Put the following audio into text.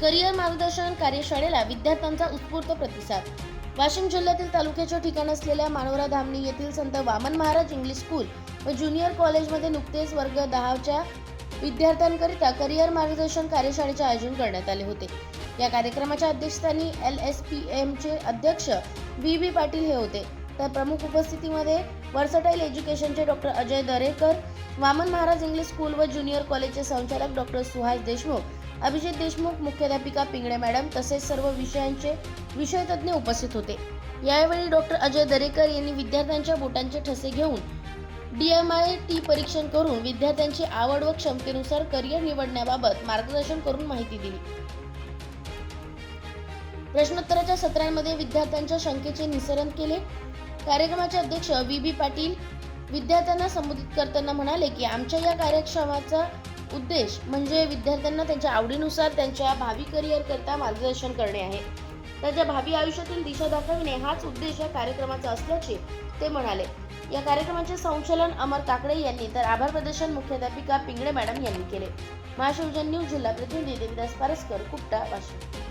Career मार्गदर्शन कार्यशाळेला विद्यार्थ्यांचा उत्स्फूर्त प्रतिसाद. वाशिम जिल्ह्यातील तालुक्याच्या ठिकाण असलेल्या मानोरा धामणी येथील संत वामन महाराज इंग्लिश स्कूल व ज्युनियर कॉलेजमध्ये नुकतेच वर्ग दहाच्या विद्यार्थ्यांकरिता करिअर मार्गदर्शन कार्यशाळेचे आयोजन करण्यात आले होते. या कार्यक्रमाच्या अध्यक्षस्थानी एल एस पी एमचे अध्यक्ष व्ही बी पाटील हे होते. तर प्रमुख उपस्थितीमध्ये versatile एज्युकेशनचे doctor Ajay Darekar Vaman Maharaj English school व ज्युनियर कॉलेजचे संचालक डॉक्टर सुहास देशमुख अभिजित देशमुख मुख्याध्यापिका पिंगळे मॅडम तसेच सर्व विषयांचे विषयतज्ञ उपस्थित होते. यावेळी डॉक्टर अजय दरेकर यांनी विद्यार्थ्यांच्या बोटांचे ठसे घेऊन डीएमआय टी परीक्षण करून विद्यार्थ्यांची आवड व क्षमतेनुसार करिअर निवडण्याबाबत मार्गदर्शन करून माहिती दिली. प्रश्नोत्तराच्या सत्रांमध्ये विद्यार्थ्यांच्या शंकेचे निसरण केले. कार्यक्रमाचे अध्यक्ष व्ही. बी. पाटील विद्यार्थ्यांना संबोधित करताना म्हणाले की आमच्या या कार्यक्रमाचा उद्देश म्हणजे विद्यार्थ्यांना त्यांच्या आवडीनुसार त्यांच्या भावी करिअरकरता मार्गदर्शन करणे आहे. त्यांच्या भावी आयुष्यातील दिशा दाखविणे हाच उद्देश या कार्यक्रमाचा असल्याचे ते म्हणाले. या कार्यक्रमाचे संचालन अमर काकडे यांनी तर आभार प्रदर्शन मुख्याध्यापिका पिंगळे मॅडम यांनी केले. महाशिवजन न्यूज जिल्हा प्रतिनिधी देविदास पारस्कर कुपटा वाशिम.